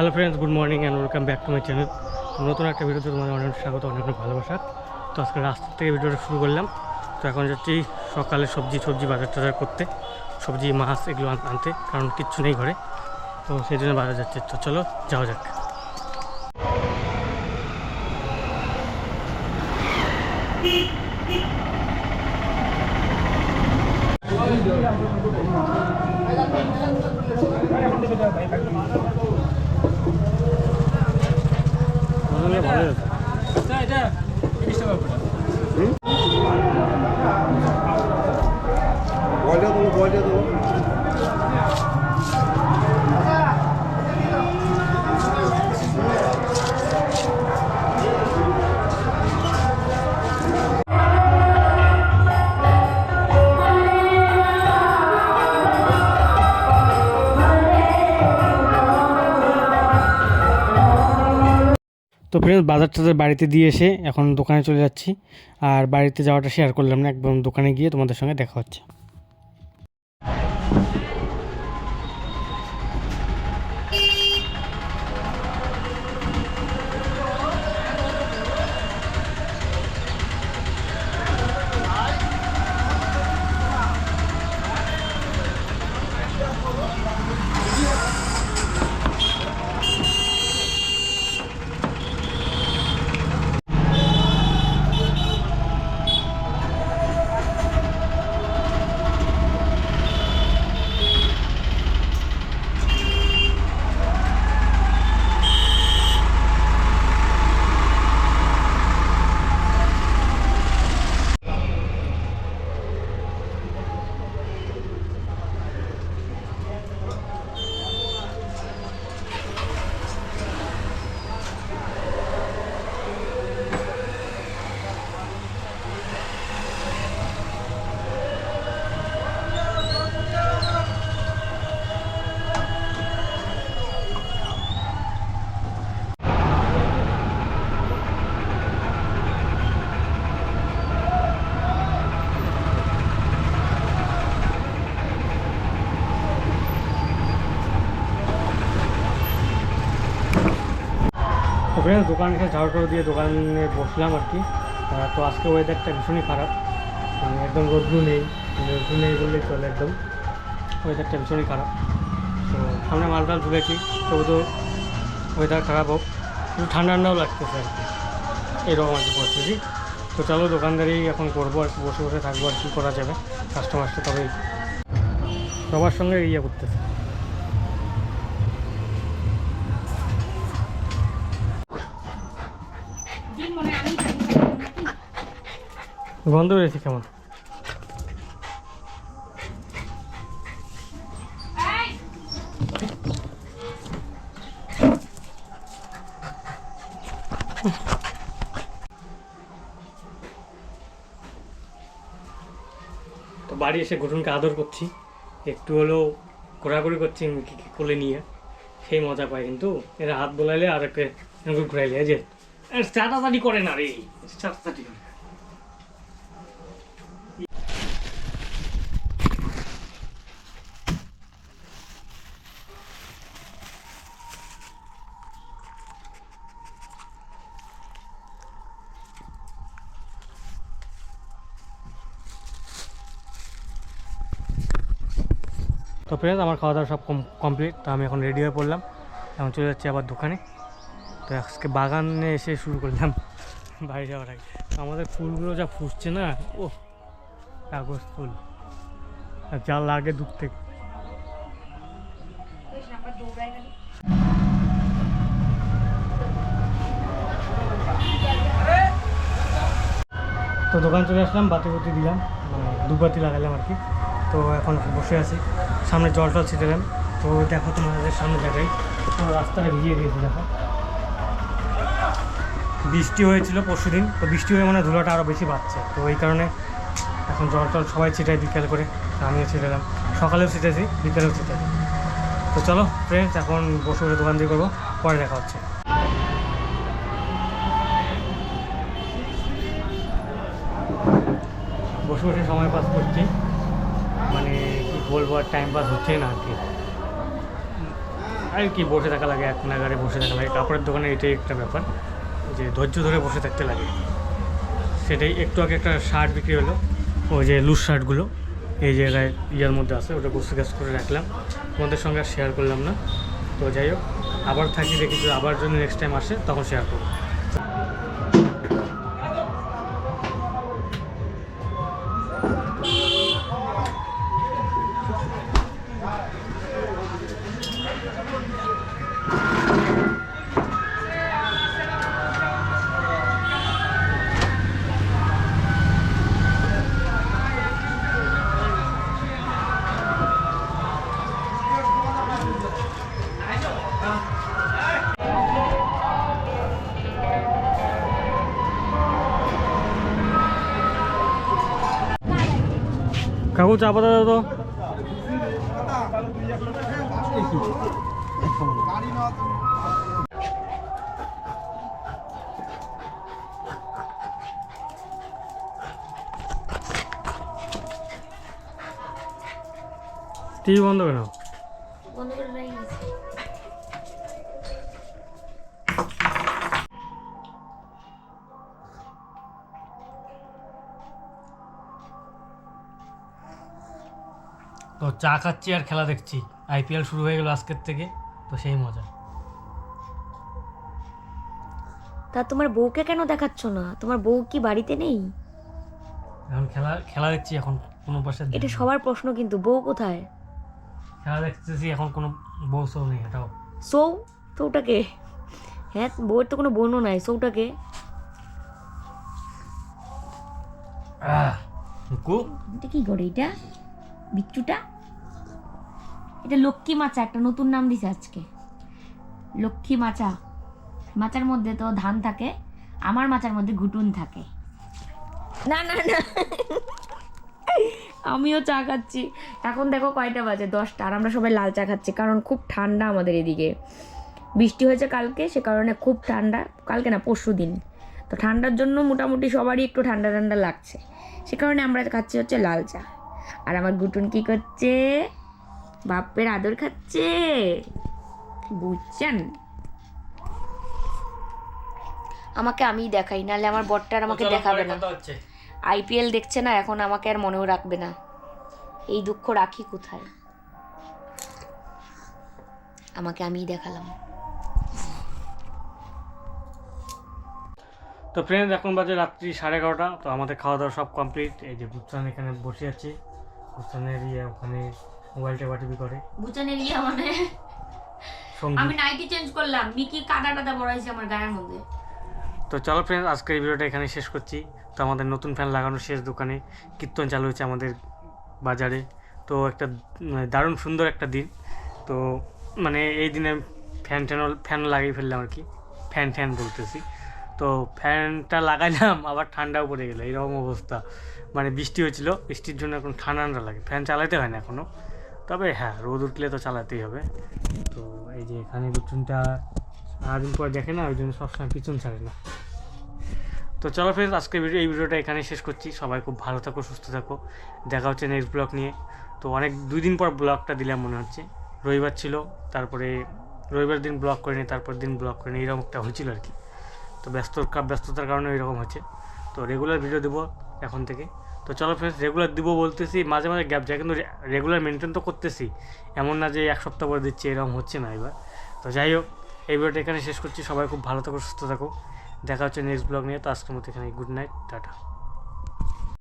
Hello friends good morning and welcome back to my channel নতুন একটা ভিডিওতে তোমাদের অনেক স্বাগত, অনেক অনেক ভালোবাসা। তো আজকে রাস্তার থেকে ভিডিওটা শুরু করলাম। তো এখন যাচ্ছি সকালে সবজি সবজি বাজার টাজার করতে, সবজি, মাছ এগুলো আন- আনতে, কারণ কিচ্ছু নেই ঘরে। তো সেই জন্য বাজার যাচ্ছে। তো চলো, যাওয়া যাক। ভালো তো ফ্রেন্ডস বাজার টাজার বাড়িতে দিয়ে এসে এখন দোকানে চলে যাচ্ছি। আর বাড়িতে যাওয়াটা শেয়ার করলাম না, একদম দোকানে গিয়ে তোমাদের সঙ্গে দেখা হচ্ছে। ফ্রেন্ডস দোকানে এসে ঝাড়ু টাড়ু দিয়ে দোকানে বসলাম আর কি। তো আজকে ওয়েদারটা ভীষণই খারাপ। মানে একদম রোদ্রু নেই রোদ্রু নেই বললেই চলে একদম। ওয়েদারটা ভীষণই খারাপ। তো সামনে মাল টাল তুলেছি তবু তো ওয়েদার খারাপ হোক। কিন্তু ঠান্ডা ঠান্ডাও লাগতেছে আর কি। এরকম আর কি পরিস্থিতি। তো চলো দোকানদারি এখন করব আর বসে বসে থাকব আর কি করা যাবে। কাস্টমারটা তবে সবার সঙ্গে ইয়ে করতেছে। গন্ধ বেরিয়েছে কেমন? তো বাড়ি এসে ঘটুনকে আদর করছি। একটু হলেও ঘোরাঘুরি করছি কি কি কোলে নিয়ে। সেই মজা পায় কিন্তু। এরা হাত বোলাইলে আর একে ঘুরাইলে যে। চাটাচাটি করে না রে। চাটাচাটি করে। তো ফ্রেন্ডস আমার খাওয়া দাওয়া সব কমপ্লিট তো আমি এখন রেডি হয়ে পড়লাম। এখন চলে যাচ্ছি আবার দোকানে। তো আজকে বাগানে এসে শুরু করলাম বাইরে যাওয়ার আগে। আমাদের ফুলগুলো যা ফুটছে না ও কাগজ ফুল। যা লাগে দূর থেকে। তো দোকান চলে আসলাম বাতি বুতি দিলাম। মানে দুবাতি লাগালাম আর কি। তো এখন বসে আছি। সামনে জল টল ছিটালাম তো দেখো তোমাদের সামনে দেখাই। তো রাস্তাটা ভিজিয়ে দিয়েছে দেখো। বৃষ্টি হয়েছিল পরশু দিন তো বৃষ্টি হয়ে মানে ধুলাটা আরও বেশি বাড়ছে। তো এই কারণে এখন জল টল সবাই ছিটাই বিকেল করে। আমিও ছিটালাম সকালেও ছিটেছি, বিকেলেও ছিটাই তো চলো ফ্রেন্ডস এখন বসে বসে দোকান দিয়ে করব। পরে দেখা হচ্ছে। বসে বসে সময় পাস করছি। মানে কি বলব, আর টাইম পাস হচ্ছে না আর কি। আর কি বসে থাকা লাগে, এক নাগারে বসে থাকা লাগে। কাপড়ের দোকানে এটাই একটা ব্যাপার, যে ধৈর্য ধরে বসে থাকতে লাগে। সেটাই একটু আগে একটা শার্ট বিক্রি হলো, ওই যে লুজ শার্টগুলো, এই জায়গায় ইয়ার মধ্যে আছে, ওটা গুছু গাছ করে রাখলাম। তোমাদের সঙ্গে আর শেয়ার করলাম না। তো যাই হোক, আবার থাকি দেখি আবার যদি নেক্সট টাইম আসে, তখন শেয়ার করব। কাকু চা পাতা দাও তো। টিভি বন্ধ কেন বন্ধ করে তো চা খাচ্ছি আর খেলা দেখছি। আইপিএল শুরু হয়ে গেল আজকের থেকে তো সেই মজা। তা তোমার বউকে কেন দেখাচ্ছ না? তোমার বউ কি বাড়িতে নেই? এখন খেলা খেলা দেখছি এখন কোনো পাশে এটা সবার প্রশ্ন কিন্তু বউ কোথায়? খেলা দেখতেছি এখন কোনো বউ সৌ নেই এটাও। সৌ? সৌটাকে হ্যাঁ বউয়ের তো কোনো বোনও নাই সৌটাকে? কু এটা কি করে এটা? বিচ্ছুটা? এটা লক্ষ্মী মাচা, একটা নতুন নাম দিছে আজকে। লক্ষ্মী মাচা। মাচার মধ্যে তো ধান থাকে, আমার মাচার মধ্যে ঘুটুন থাকে। না না না। আমিও চা খাচ্ছি। এখন দেখো কয়টা বাজে? দশটা, আর আমরা সবাই লাল চা খাচ্ছি, কারণ খুব ঠান্ডা আমাদের এদিকে। বৃষ্টি হয়েছে কালকে, সে কারণে খুব ঠান্ডা। কালকে না, পরশু দিন। তো ঠান্ডার জন্য মোটামুটি সবারই একটু ঠান্ডা ঠান্ডা লাগছে। সে কারণে আমরা খাচ্ছি হচ্ছে লাল চা। আর আমার গুটুন কি করছে? বাপের আদর খাচ্ছে। বুঝছেন? আমাকে আমি দেখাই নাহলে আমার বরটার আমাকে দেখাবে না। আইপিএল দেখছে না এখন আমাকে আর মনেও রাখবে না। এই দুঃখ রাখি কোথায়? আমাকে আমিই দেখালাম। তো ফ্রেন্ড এখন বাজে রাত্রি সাড়ে এগারোটা তো আমাদের খাওয়া দাওয়া সব কমপ্লিট এই যে গুচ্ছান এখানে বসে আছে। গুচ্ছানের ইয়ে ওখানে মোবাইল টেপাটিপি করে। বুঝানের ইয়ে মানে? আমি নাইটি চেঞ্জ করলাম মিকি কাদা টাদা বড়াইছে আমার গায়ের মধ্যে। তো চলো ফ্রেন্ড আজকের এই ভিডিওটা এখানে শেষ করছি। তো আমাদের নতুন ফ্যান লাগানো শেষ দোকানে কীর্তন চালু হয়েছে আমাদের বাজারে। তো একটা দারুণ সুন্দর একটা দিন। তো মানে এই দিনে ফ্যান ট্যানও ফ্যান লাগিয়ে ফেললাম আর কি। ফ্যান ফ্যান বলতেছি। তো ফ্যানটা লাগাইলাম, আবার ঠান্ডাও পড়ে গেলো, এরকম অবস্থা। মানে বৃষ্টি হয়েছিল, বৃষ্টির জন্য এখন ঠান্ডা লাগে। ফ্যান চালাতে হয় না এখনও তবে হ্যাঁ রোদ উঠলে তো চালাতেই হবে। তো এই যে এখানে গুটুনটা সারাদিন পর দেখে না, ওই জন্য সবসময় পিছন ছাড়ে না। তো চলো ফ্রেন্ডস আজকে ভিডিও এই ভিডিওটা এখানে শেষ করছি। সবাই খুব ভালো থাকো, সুস্থ থাকো। দেখা হচ্ছে নেক্সট ব্লগ নিয়ে। তো অনেক দুই দিন পর ব্লগটা দিলাম মনে হচ্ছে। রবিবার ছিল, তারপরে রবিবার দিন ব্লগ করিনি তারপর দিন ব্লগ করিনি, এরকম একটা হয়েছিল আর কি। তো ব্যস্ত ব্যস্ততার কারণে এরকম হচ্ছে। তো রেগুলার ভিডিও দেবো এখন থেকে। তো চলো ফ্রেন্ডস রেগুলার দিব বলতেছি, মাঝে মাঝে গ্যাপ যায়, কিন্তু রেগুলার মেনটেন তো করতেছি। এমন না যে এক সপ্তাহ পরে দিচ্ছি, এরকম হচ্ছে না এবার। তো যাই হোক, এই ভিডিওটা এখানে শেষ করছি। সবাই খুব ভালো থাকো, সুস্থ থাকো। দেখা হচ্ছে নেক্সট ব্লগ নিয়ে। তো আজকের মতো এখানে গুড নাইট টাটা।